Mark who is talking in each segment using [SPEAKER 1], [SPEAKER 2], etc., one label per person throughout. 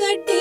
[SPEAKER 1] ಕಟ್ಟಿ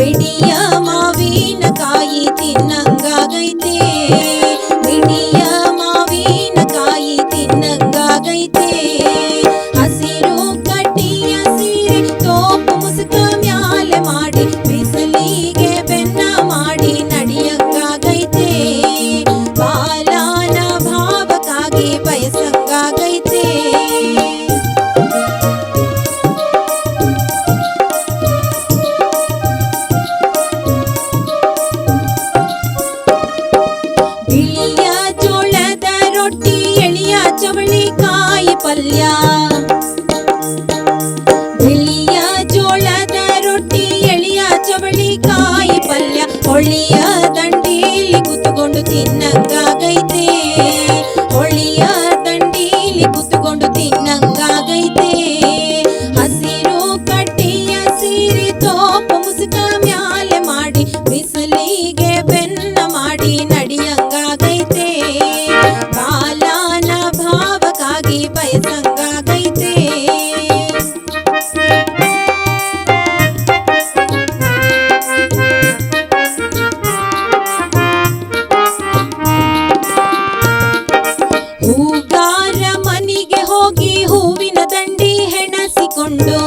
[SPEAKER 1] வெடியாமா? ಪಲ್ಯ ಬಿಳಿಯ ಜೋಳದ ರೊಟ್ಟಿ ಎಳಿಯ ಚವಳಿಕಾಯಿ ಪಲ್ಯ ಒಳ್ಳೆಯ ದಂಡೇಲಿ ಕುತ್ಕೊಂಡು ತಿನ್ನ ಪ್ರೀತಿ ಬಯಸಂಗಾಗೈತೆ ಹೂಗಾರ ಮನೆಗೆ ಹೋಗಿ ಹೂವಿನ ದಂಡಿ ಹೆಣಸಿಕೊಂಡು,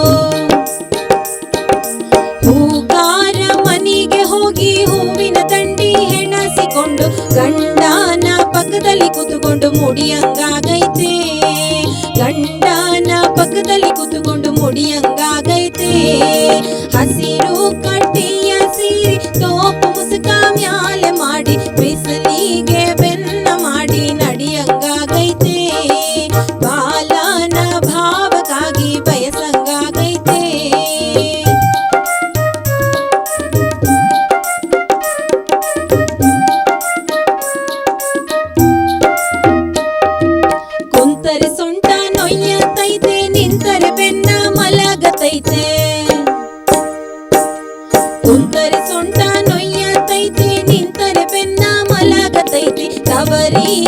[SPEAKER 1] ಹೂಗಾರ ಮನೆಗೆ ಹೋಗಿ ಹೂವಿನ ದಂಡಿ ಹೆಣಸಿಕೊಂಡು, ಗಂಡನ ಪಕ್ಕದಲ್ಲಿ ಕೂತುಕೊಂಡು ಮೂಡಿ ಹಸಿರು ಕಟ್ಟಿಯ ಮಾಡಿ ಬಿಸಿಲಿಗೆ ಬೆನ್ನ ಮಾಡಿ ನಡಿಯಂಗಾಗೈತೆ. ಬಾಲನ ಭಾವಕ್ಕಾಗಿ ಬಯಸಂಗಾಗೈತೆ.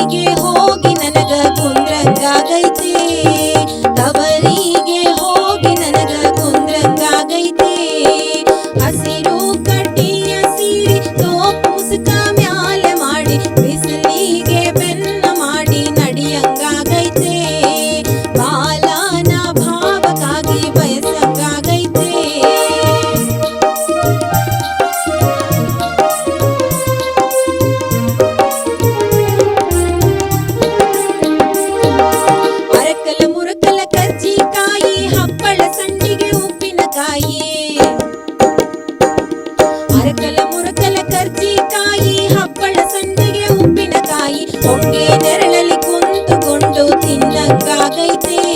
[SPEAKER 1] других ಅರಕಲ ಮುರಕಲ ಕರ್ಜಿಕಾಯಿ ಹಪ್ಪಳ ಸಂಡಿಗೆ ಉಪ್ಪಿನಕಾಯಿ ನೆರಳಲ್ಲಿ ಕುಂತುಕೊಂಡು ತಿನ್ನಕ್ಕಾಗೈತೆ.